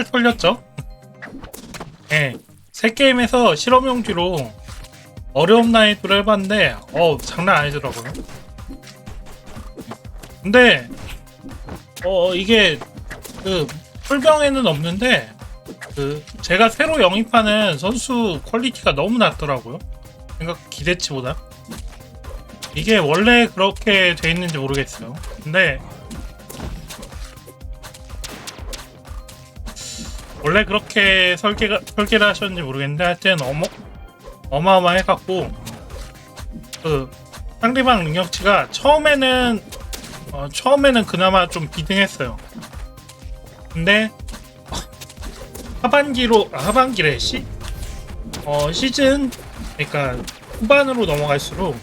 탈탈 털렸죠? 예. 새 게임에서 실험용지로 어려운 난이도를 해봤는데, 어, 장난 아니더라고요. 근데, 어, 이게, 그, 풀병에는 없는데, 그, 제가 새로 영입하는 선수 퀄리티가 너무 낮더라고요. 생각, 기대치보다. 이게 원래 그렇게 돼 있는지 모르겠어요. 근데, 원래 그렇게 설계가, 설계를 하셨는지 모르겠는데 하여튼 어마, 어마어마해갖고 그 상대방 능력치가 처음에는 어, 처음에는 그나마 좀 비등했어요. 근데 하반기로 아, 하반기래 시 어, 시즌 그러니까 후반으로 넘어갈수록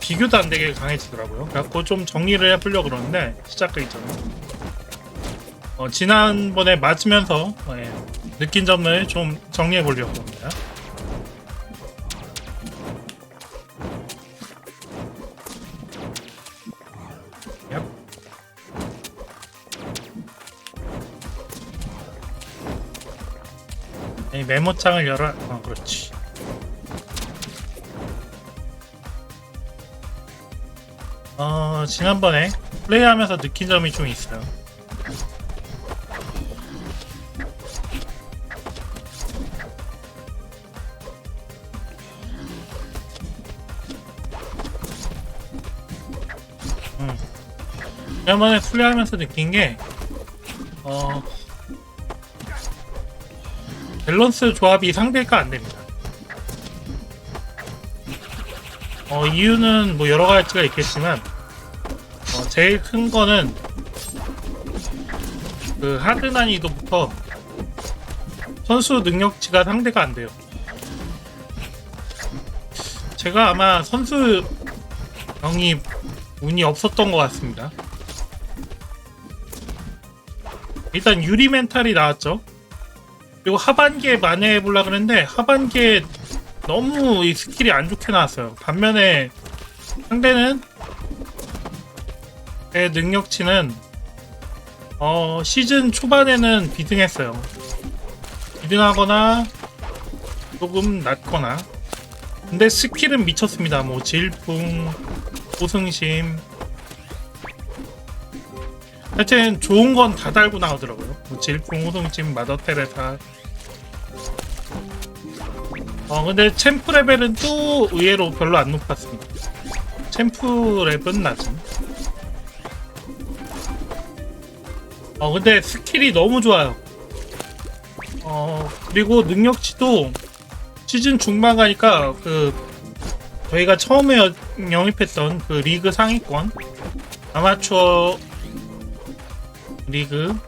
비교도 안 되게 강해지더라고요. 그래갖고 좀 정리를 해보려고 그러는데 시작하기 전에 어, 지난번에 맞으면서 어, 예, 느낀 점을 좀 정리해 보려고 합니다. 이 메모장을 열어. 어, 그렇지. 어, 지난번에 플레이하면서 느낀 점이 좀 있어요. 지난번에 플레이하면서 느낀 게, 어, 밸런스 조합이 상대가 안 됩니다. 어, 이유는 뭐 여러 가지가 있겠지만, 어, 제일 큰 거는 그 하드 난이도부터 선수 능력치가 상대가 안 돼요. 제가 아마 선수 영이 운이 없었던 것 같습니다. 일단 유리 멘탈이 나왔죠. 그리고 하반기에 만회해 보려 그랬는데 하반기에 너무 이 스킬이 안 좋게 나왔어요. 반면에 상대는 제 능력치는 어 시즌 초반에는 비등했어요. 비등하거나 조금 낮거나 근데 스킬은 미쳤습니다. 뭐 질풍, 호승심 하여튼 좋은 건 다 달고 나오더라고요. 뭐 질풍, 호승심, 마더테레사 어 근데 챔프 레벨은 또 의외로 별로 안 높았습니다. 챔프 랩은 낮음. 어 근데 스킬이 너무 좋아요. 어 그리고 능력치도 시즌 중반 가니까 그 저희가 처음에 여- 영입했던 그 리그 상위권 아마추어 리그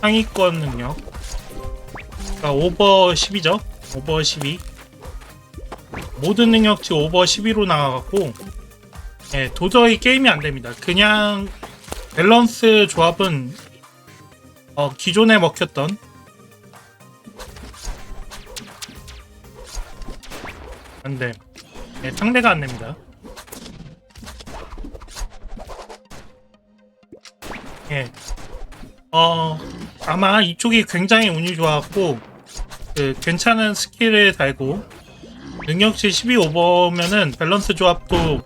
상위권 능력. 그러니까 오버 10이죠? 오버 12 모든 능력치 오버 12로 나와갖고 예, 도저히 게임이 안 됩니다. 그냥 밸런스 조합은 어, 기존에 먹혔던. 안돼. 예, 상대가 안 됩니다. 예. 어, 아마 이쪽이 굉장히 운이 좋았고, 그, 괜찮은 스킬을 달고, 능력치 12 오버면은 밸런스 조합도,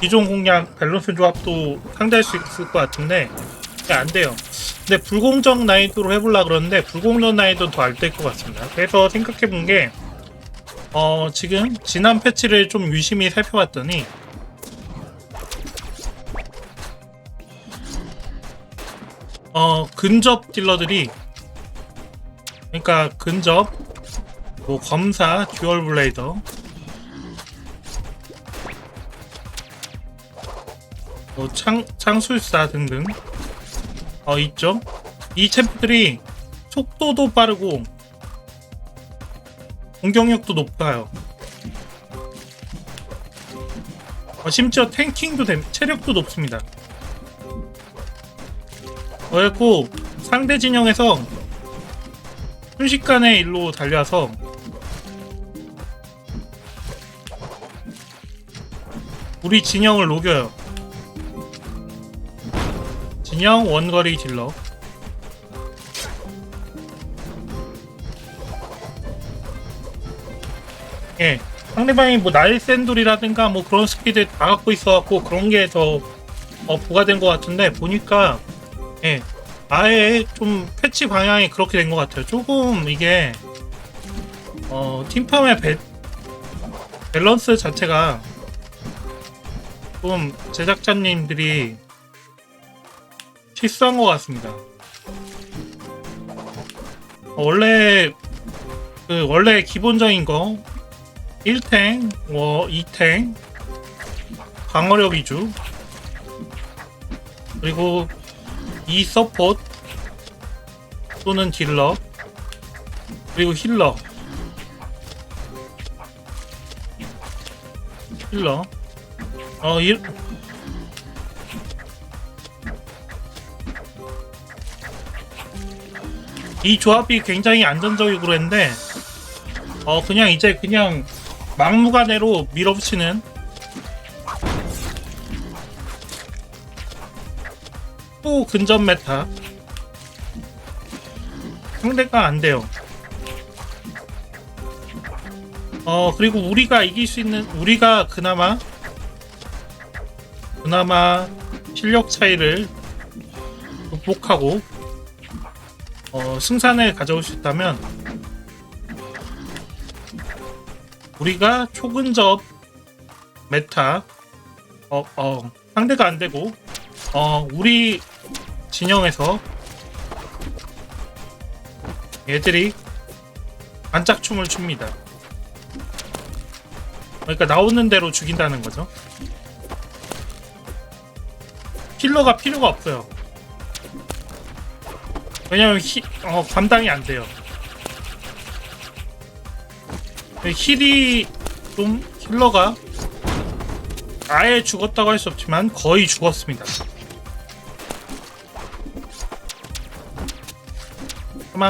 기존 공략 밸런스 조합도 상대할 수 있을 것 같은데, 네, 안 돼요. 근데 불공정 난이도로 해보려 그러는데, 불공정 난이도는 더안 될 것 같습니다. 그래서 생각해 본 게, 어, 지금, 지난 패치를 좀 유심히 살펴봤더니, 어 근접 딜러들이 그러니까 근접 뭐 검사 듀얼 블레이더. 뭐 창, 창술사 등등. 어 있죠? 이 챔프들이 속도도 빠르고 공격력도 높아요. 어, 심지어 탱킹도 됨, 체력도 높습니다 그래갖고 상대 진영에서 순식간에 일로 달려와서 우리 진영을 녹여요. 진영 원거리 딜러. 예 상대방이 뭐 날샌돌이라든가 뭐 그런 스피드 다 갖고 있어갖고 그런 게더 어, 부과된 것 같은데 보니까 예 아예 좀 패치 방향이 그렇게 된 것 같아요 조금 이게 어 팀팜의 배, 밸런스 자체가 좀 제작자님들이 실수한 것 같습니다. 어, 원래 그 원래 기본적인 거 1탱, 뭐 2탱, 방어력 위주 그리고 2 서포트 또는 딜러 그리고 힐러. 힐러. 어, 이, 이 조합이 굉장히 안전적이고 했는데, 어, 그냥 이제 그냥 막무가내로 밀어붙이는 또 근접 메타. 상대가 안 돼요. 어, 그리고 우리가 이길 수 있는, 우리가 그나마 그나마 실력 차이를 극복하고 어, 승산을 가져올 수 있다면 우리가 초근접 메타 어, 어, 상대가 안 되고 어, 우리 진영에서 얘들이 반짝춤을 춥니다. 그러니까 나오는 대로 죽인다는 거죠. 힐러가 필요가 없어요. 왜냐면 히, 어, 감당이 안 돼요. 힐이 좀 힐러가 아예 죽었다고 할 수 없지만 거의 죽었습니다.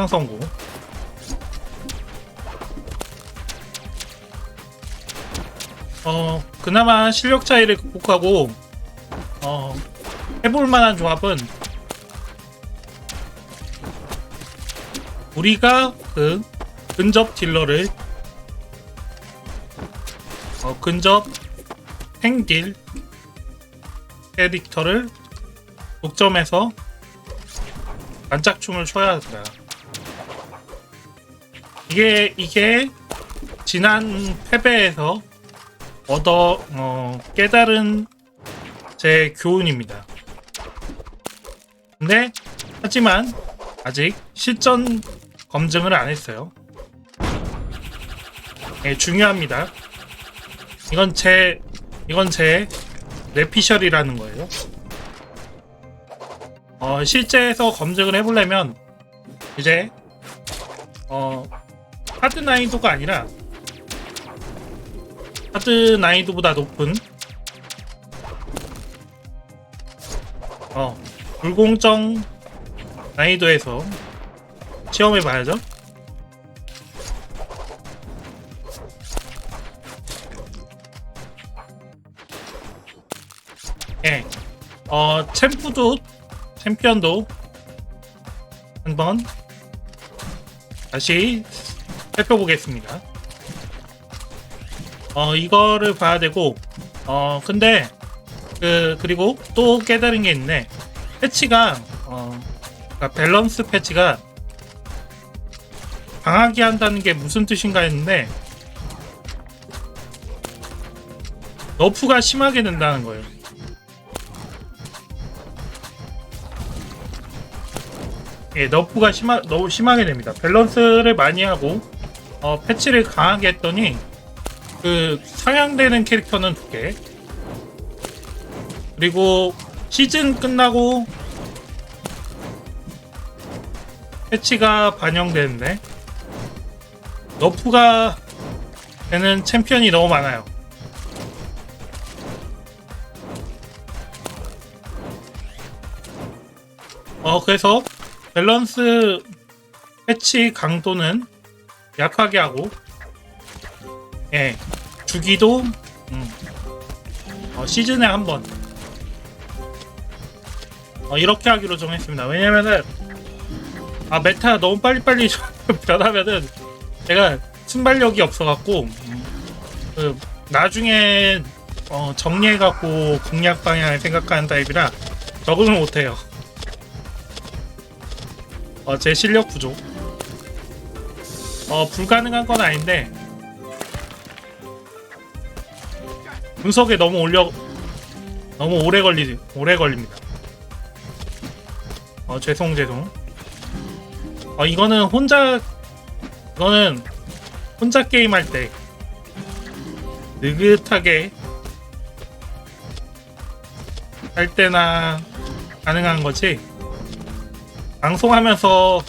선고. 어, 그나마 실력 차이를 극복하고 어, 해볼 만한 조합은 우리가 그 근접 딜러를 어, 근접 행딜 캐릭터를 독점해서 반짝춤을 춰야 한다. 이게 이게 지난 패배에서 얻어 어, 깨달은 제 교훈입니다. 근데 하지만 아직 실전 검증을 안 했어요. 예, 중요합니다. 이건 제 이건 제 레피셜이라는 거예요. 어, 실제에서 검증을 해보려면 이제 어, 하드 난이도가 아니라 하드 난이도보다 높은 어, 불공정 난이도에서 시험해 봐야죠. 예. 어, 챔프도, 챔피언도 한번 다시 살펴보겠습니다. 어, 이거를 봐야 되고, 어, 근데, 그, 그리고 또 깨달은 게 있네. 패치가, 어, 그러니까 밸런스 패치가 강하게 한다는 게 무슨 뜻인가 했는데, 너프가 심하게 된다는 거예요. 예, 너프가 심하, 너무 심하게 됩니다. 밸런스를 많이 하고, 어, 패치를 강하게 했더니, 그, 상향되는 캐릭터는 두 개. 그리고, 시즌 끝나고, 패치가 반영되는데, 너프가 되는 챔피언이 너무 많아요. 어, 그래서, 밸런스 패치 강도는 약하게 하고. 예. 주기도 음, 어, 시즌에 한번. 어, 이렇게 하기로 정했습니다. 왜냐면은 아 메타 너무 빨리빨리 변하면은 제가 순발력이 없어갖고 음, 그 나중에 어, 정리해갖고 공략 방향을 생각하는 타입이라 적응을 못해요. 어, 제 실력 부족. 어, 불가능한 건 아닌데 분석에 너무 올려 너무 오래 걸리 오래 걸립니다. 어, 죄송 죄송. 어, 이거는 혼자 이거는 혼자 게임 할 때 느긋하게 할 때나 가능한 거지 방송하면서는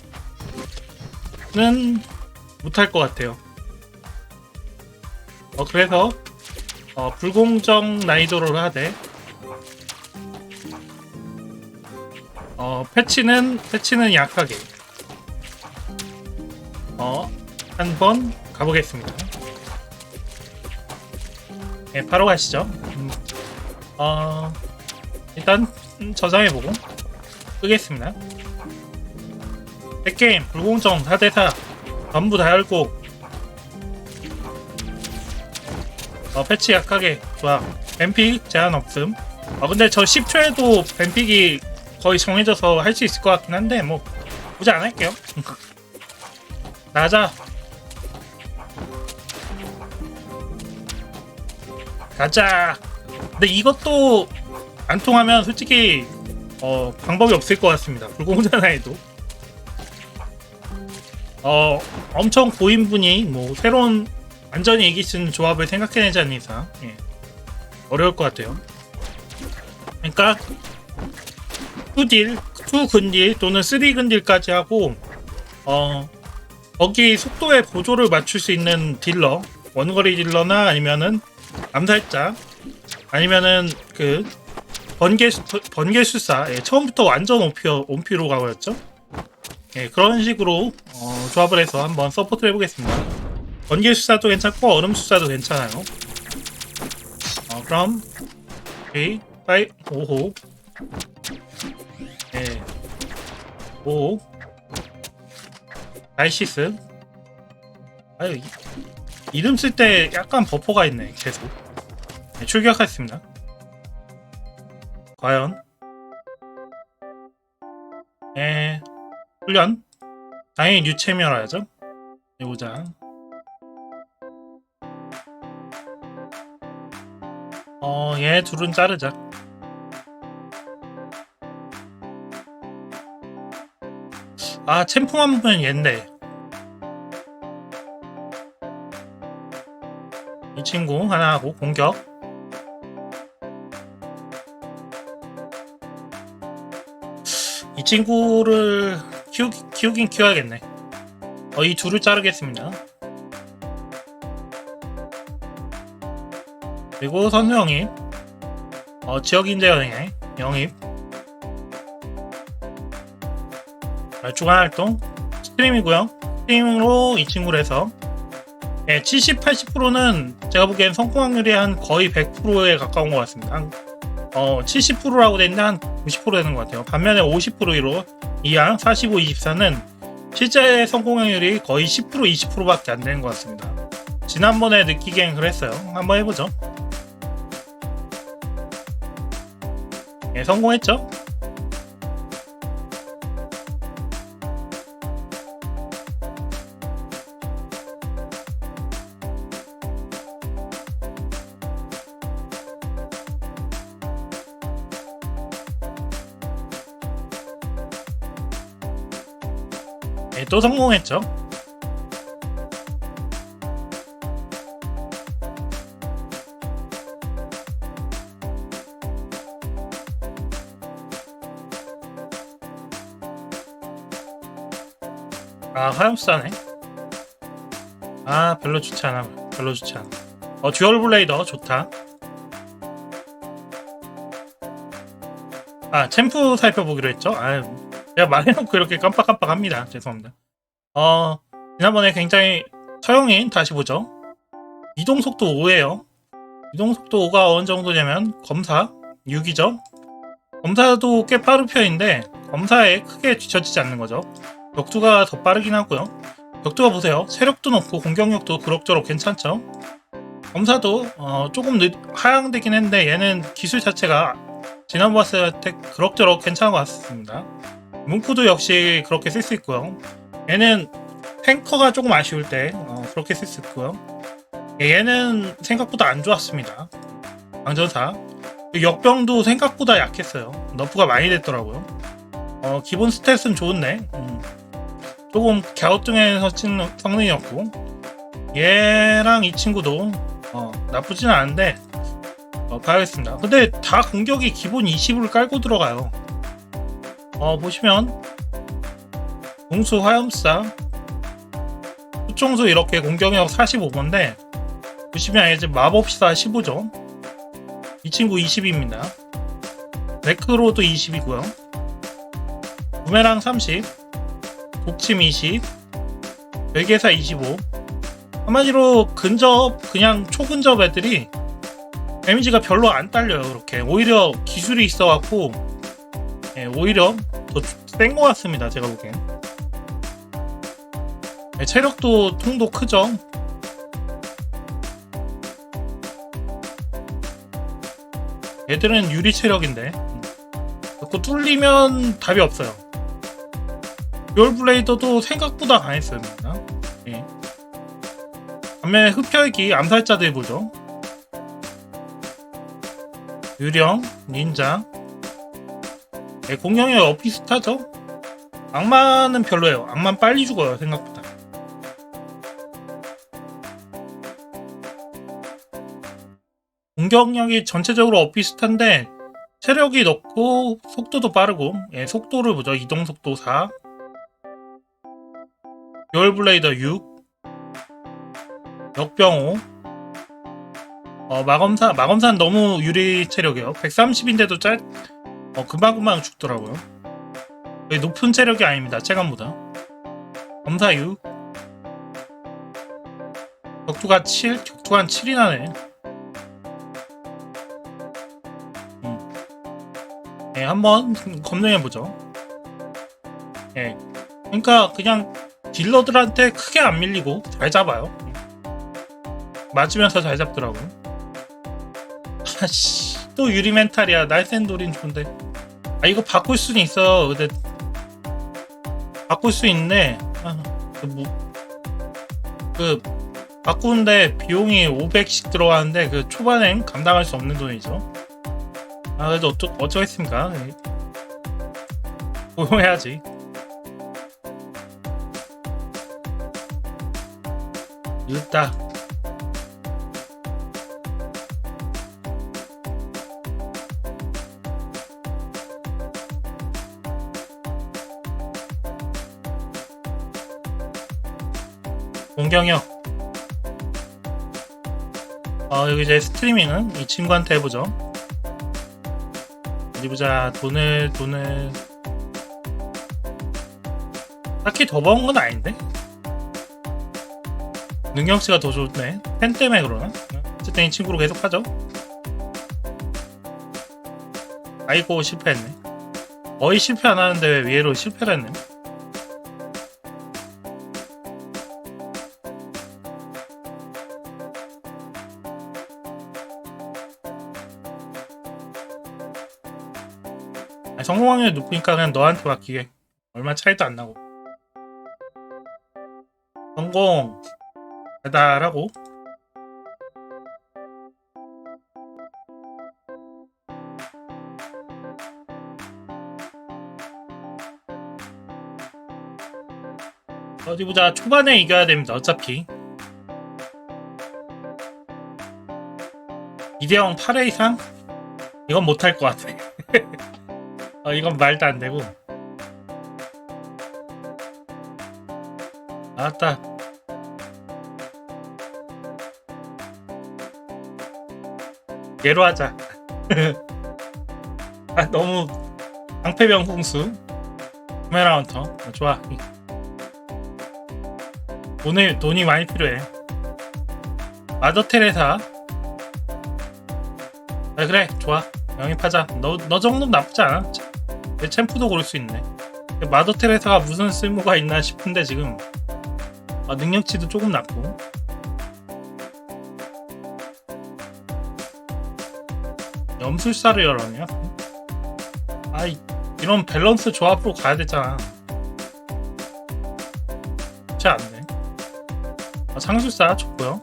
못할 것 같아요. 어 그래서 어, 불공정 난이도를 하되 어 패치는 패치는 약하게 어 한번 가보겠습니다. 네, 바로 가시죠. 음, 어, 일단 음, 저장해보고 끄겠습니다. 백게임 불공정 4대4 전부 다 열고 어, 패치 약하게. 좋아. 뱀픽 제한 없음. 어, 근데 저 10초에도 뱀픽이 거의 정해져서 할 수 있을 것 같긴 한데 뭐 굳이 안 할게요. 나자. 가자. 근데 이것도 안 통하면 솔직히 어, 방법이 없을 것 같습니다. 불공전화에도 어 엄청 고인 분이 뭐 새로운 완전히 이길 수 있는 조합을 생각해내지 않는 이상 예, 어려울 것 같아요. 그러니까 2딜, 2근딜 또는 3근딜까지 하고 어 거기 속도의 보조를 맞출 수 있는 딜러 원거리 딜러나 아니면은 암살자 아니면은 그 번개 수- 번개 수사 예, 처음부터 완전 오피어 온피로 가버렸죠. 예, 그런 식으로 어, 조합을 해서 한번 서포트를 해보겠습니다. 번개 수사도 괜찮고 얼음 수사도 괜찮아요. 어, 그럼 3, 5, 5호. 예, 5 나이시스. 아유 이- 이름 쓸 때 약간 버퍼가 있네 계속. 네, 출격하겠습니다. 과연. 예 훈련. 당연히 뉴체미어라야죠. 해보자. 어얘 둘은 자르자. 아 챔프만 보면 얘인데 이 친구 하나 하고 공격. 이 친구를 키우, 키우긴 키워야겠네. 어, 이 둘을 자르겠습니다. 그리고 선수 영입. 어, 여행에 영입 아, 주간 활동. 스트림이고요. 스트리밍으로 이 친구를 해서. 네, 70, 80%는 제가 보기엔 성공 확률이 한 거의 100%에 가까운 것 같습니다. 한, 어, 70%라고 돼 있는데 한 90% 되는 것 같아요. 반면에 50%로 이하 45, 24는 실제 성공 확률이 거의 10%, 20%밖에 안 되는 것 같습니다. 지난번에 느끼기엔 그랬어요. 한번 해보죠. 예, 성공했죠? 예, 또 성공했죠. 아, 화염수사네. 아, 별로 좋지 않아. 별로 좋지 않아. 어, 듀얼 블레이더 좋다. 아, 챔프 살펴보기로 했죠? 아, 제가 말해놓고 이렇게 깜빡깜빡합니다. 죄송합니다. 어, 지난번에 굉장히 처형인 다시 보죠. 이동 속도 5예요. 이동 속도 5가 어느 정도냐면 검사 6이죠. 검사도 꽤 빠른 편인데 검사에 크게 뒤처지지 않는 거죠. 격투가 더 빠르긴 하고요. 격투가 보세요. 체력도 높고 공격력도 그럭저럭 괜찮죠. 검사도 어, 조금 늦, 하향되긴 했는데 얘는 기술 자체가 지난 봤을 때 그럭저럭 괜찮은 것 같습니다. 문쿠도 역시 그렇게 쓸 수 있고요. 얘는 탱커가 조금 아쉬울 때 어, 그렇게 쓸 수 있고요. 예, 얘는 생각보다 안 좋았습니다. 강전사 역병도 생각보다 약했어요. 너프가 많이 됐더라고요. 어, 기본 스탯은 좋은데 음, 조금 갸우뚱해서 찍는 성능이었고 얘랑 이 친구도 어, 나쁘진 않은데 어, 봐야겠습니다. 근데 다 공격이 기본 20을 깔고 들어가요. 어, 보시면 공수 화염사 수총수 이렇게 공격력 45번데 보시면 이제 마법사 15죠. 이 친구 20입니다. 네크로도 20이고요. 부메랑 30, 독침 20, 별개사 25. 한마디로 근접 그냥 초근접 애들이 데미지가 별로 안 딸려요. 그렇게 오히려 기술이 있어갖고 예, 오히려 더센것 같습니다. 제가 보기엔. 예, 체력도 통도 크죠. 얘들은 유리 체력인데 자꾸 뚫리면 답이 없어요. 듀얼 블레이더도 생각보다 강했습니다. 예. 반면에 흡혈기 암살자들 보죠. 유령, 닌자. 예, 공룡의 어피스타죠. 악마는 별로예요. 악마 빨리 죽어요 생각보다. 공격력이 전체적으로 어비슷한데 체력이 높고 속도도 빠르고 예, 속도를 보죠 이동 속도 4 듀얼 블레이더 6 역병 5 어, 마검사 마검사는 너무 유리 체력이에요 130인데도 짧 어, 금방금방 죽더라고요 높은 체력이 아닙니다 체감보다 검사 6 격투가 7 격투가 한 7이 나네 예, 한번 검증해 보죠. 예. 그러니까 그냥 딜러들한테 크게 안 밀리고 잘 잡아요. 맞으면서 잘 잡더라고요. 아씨, 또 유리 멘탈이야. 날쌘돌인 좋은데. 아, 이거 바꿀 수는 있어. 근데 바꿀 수 있네. 아, 그, 뭐, 그 바꾸는데 비용이 500씩 들어가는데 그 초반엔 감당할 수 없는 돈이죠. 아 그래도 어쩌, 어쩌겠습니까 예. 고용해야지 늦다 공경력 어 여기 이제 스트리밍은 이 친구한테 해보죠. 어디 보자. 돈을 돈을. 딱히 더 버은 건 아닌데? 능력치가 더 좋네. 팬 때문에 그러나? 어쨌든 이 친구로 계속 하죠. 아이고 실패했네. 거의 실패 안 하는데 왜 위에로 실패를 했네 성공 확률 높으니까 그냥 너한테 맡기게. 얼마 차이도 안 나고. 성공. 배달하고. 어디 보자. 초반에 이겨야 됩니다. 어차피. 이대형 8회 이상? 이건 못할 것 같아. 어, 이건 말도 안 되고. 알았다. 얘로 하자. 아, 너무 방패병 홍수. 카메라운터. 어, 좋아. 돈을, 돈이 많이 필요해. 마더 테레사. 아, 그래. 좋아. 영입하자. 너, 너 정도는 나쁘지 않아. 그 챔프도 고를 수 있네. 그 마더 테레사가 무슨 쓸모가 있나 싶은데 지금 아, 능력치도 조금 낮고 염술사를 열어네요. 아 이런 밸런스 조합으로 가야 되잖아. 좋지 않네. 아, 상술사 좋고요.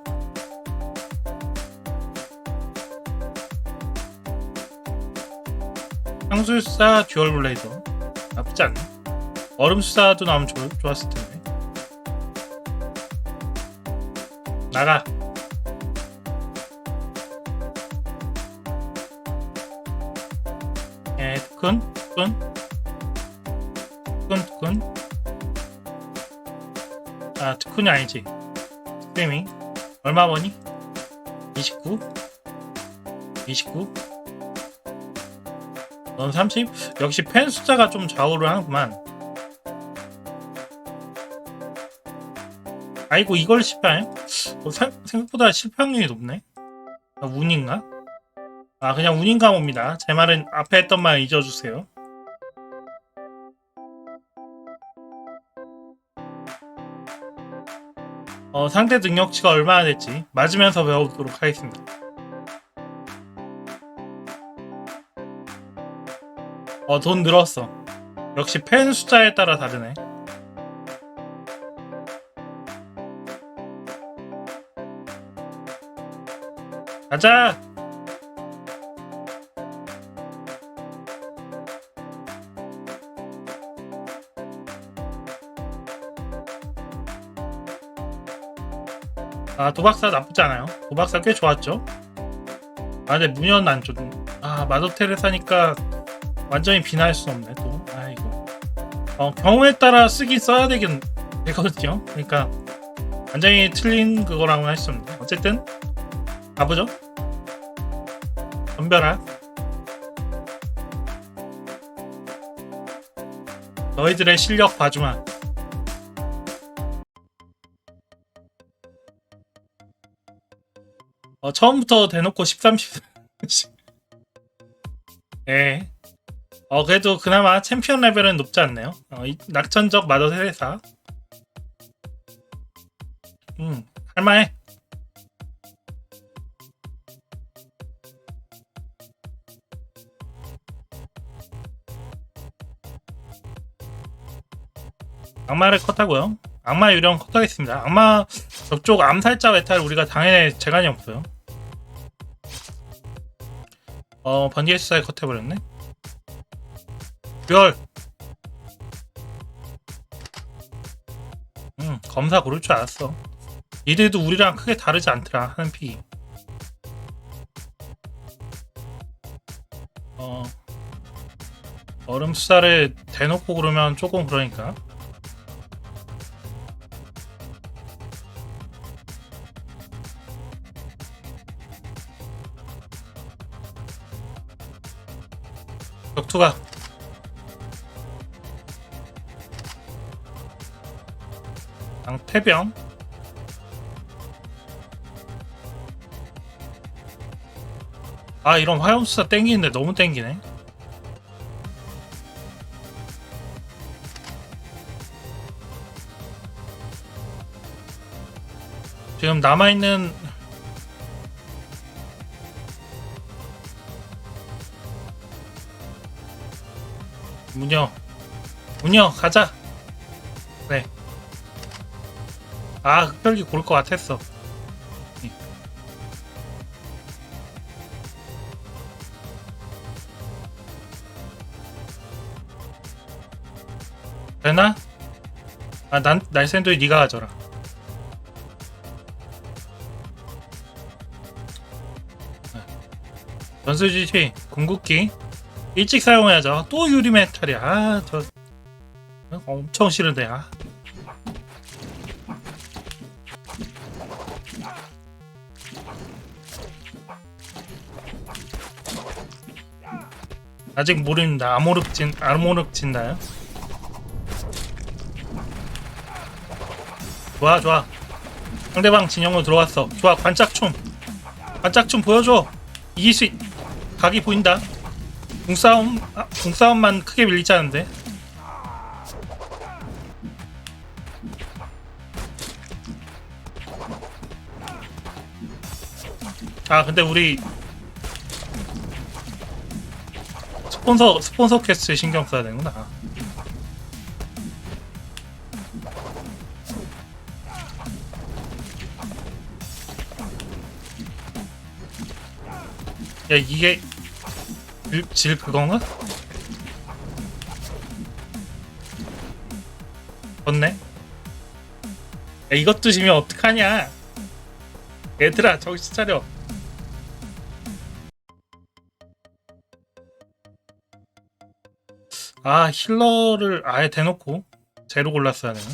상술사 듀얼 블레이드 나쁘지 않네 얼음 수사도 나오면 좋, 좋았을 텐데 나가 에 큰, 큰, 큰, 큰. 아, 특훈이 아니지. 스트리밍. 얼마 버니? 29? 29? 넌 30? 역시 팬 숫자가 좀 좌우를 하는구만. 아이고, 이걸 실패해? 어, 사- 생각보다 실패 확률이 높네. 아, 운인가? 아, 그냥 운인가 봅니다. 제 말은 앞에 했던 말 잊어주세요. 어, 상대 능력치가 얼마나 될지 맞으면서 배워보도록 하겠습니다. 어, 돈 늘었어. 역시 팬 숫자에 따라 다르네. 가자! 아 도박사 나쁘지 않아요. 도박사 꽤 좋았죠. 아 근데 문연 안 좀. 아 마더 테레사니까 완전히 비난할 수 없네 또. 아이고. 어 경우에 따라 쓰긴 써야 되긴 되거든요. 그러니까 완전히 틀린 그거랑은 할수 없네. 어쨌든 가보죠. 덤벼라. 너희들의 실력 봐주마. 어, 처음부터 대놓고 13, 10. 예. 어, 그래도 그나마 챔피언 레벨은 높지 않네요. 어, 이, 낙천적 마더 세레사. 음, 할만해. 악마를 컷하고요. 악마 유령 컷하겠습니다. 악마 저쪽 암살자 외탈 우리가 당연히 재간이 없어요. 어 번디에스사에 컷해버렸네. 듀얼. 음 검사 고를 줄 알았어. 이들도 우리랑 크게 다르지 않더라 하는 픽이. 어 얼음 수사를 대놓고 그러면 조금 그러니까. 격투가 강태병. 아 이런 화염수사 땡기는데 너무 땡기네. 지금 남아있는 문여 문여 가자 아 흡혈기 고를 것 같았어 네. 되나? 아 난 날샌도에 네가 가져라 네. 전수지시 궁극기 일찍 사용해야죠. 또 유리 메탈이야. 아, 저 엄청 싫은데. 아. 아직 모릅니다. 아모르진 아모르진나요? 좋아 좋아. 상대방 진영으로 들어왔어. 좋아 관짝춤. 관짝춤 보여줘. 이길 수 있. 각이 보인다. 궁싸움 아, 궁싸움만 크게 밀리지 않은데 아 근데 우리 스폰서 스폰서 퀘스트 신경 써야 되는구나. 야 이게 질, 질 그건가? 좋네. 야, 이것도 지면 어떡하냐? 얘들아 정신 차려. 아 힐러를 아예 대놓고 제로 골랐어야 되나?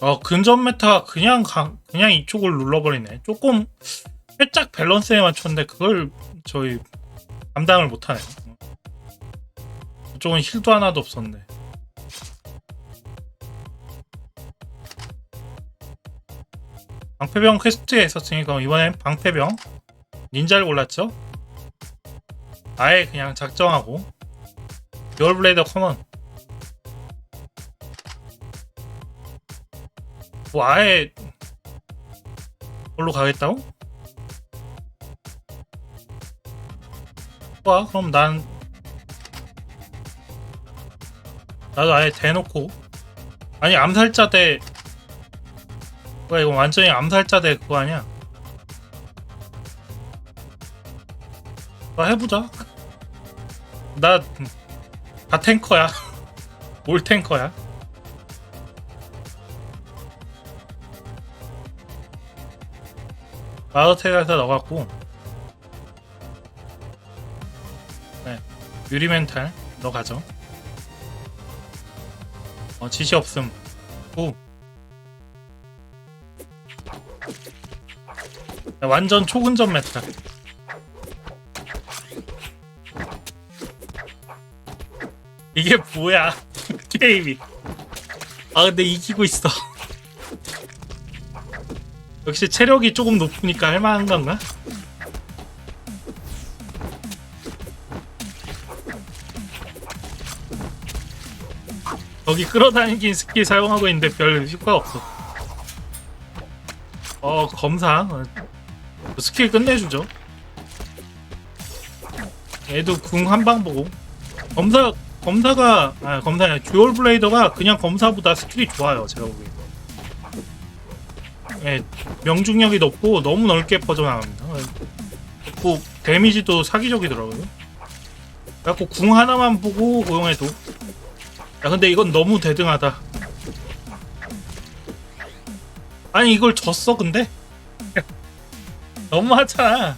어 근접 메타 그냥 가, 그냥 이쪽을 눌러버리네. 조금 살짝 밸런스에 맞췄는데 그걸 저희 감당을 못하네. 이쪽은 힐도 하나도 없었네. 방패병 퀘스트에 있었으니까 이번엔 방패병 닌자를 골랐죠? 아예 그냥 작정하고 듀얼블레이더 커먼 뭐 아예 그걸로 가겠다고? 좋아 그럼 난 나도 아예 대놓고 아니 암살자 대 뭐야 이거 완전히 암살자 대 그거 아니야? 나 해보자. 나 다 탱커야. 뭘 탱커야. 마우테가에서 넣어갖고. 네 유리멘탈 넣어가죠. 어 지시 없음. 오 완전 초근접 메타 이게 뭐야? 게임이. 아 근데 이기고 있어. 역시 체력이 조금 높으니까 할만한 건가? 여기 끌어다니긴 스킬 사용하고 있는데 별 효과 없어. 어 검사. 어, 스킬 끝내주죠. 얘도 궁 한방 보고 검사 검사가 아 검사야 듀얼 블레이더가 그냥 검사보다 스킬이 좋아요 제가 보기에. 예, 명중력이 높고 너무 넓게 퍼져나갑니다. 그 데미지도 사기적이더라고요. 그래갖고 궁 하나만 보고 고용해도 야 근데 이건 너무 대등하다. 아니 이걸 졌어 근데? 너무하잖아.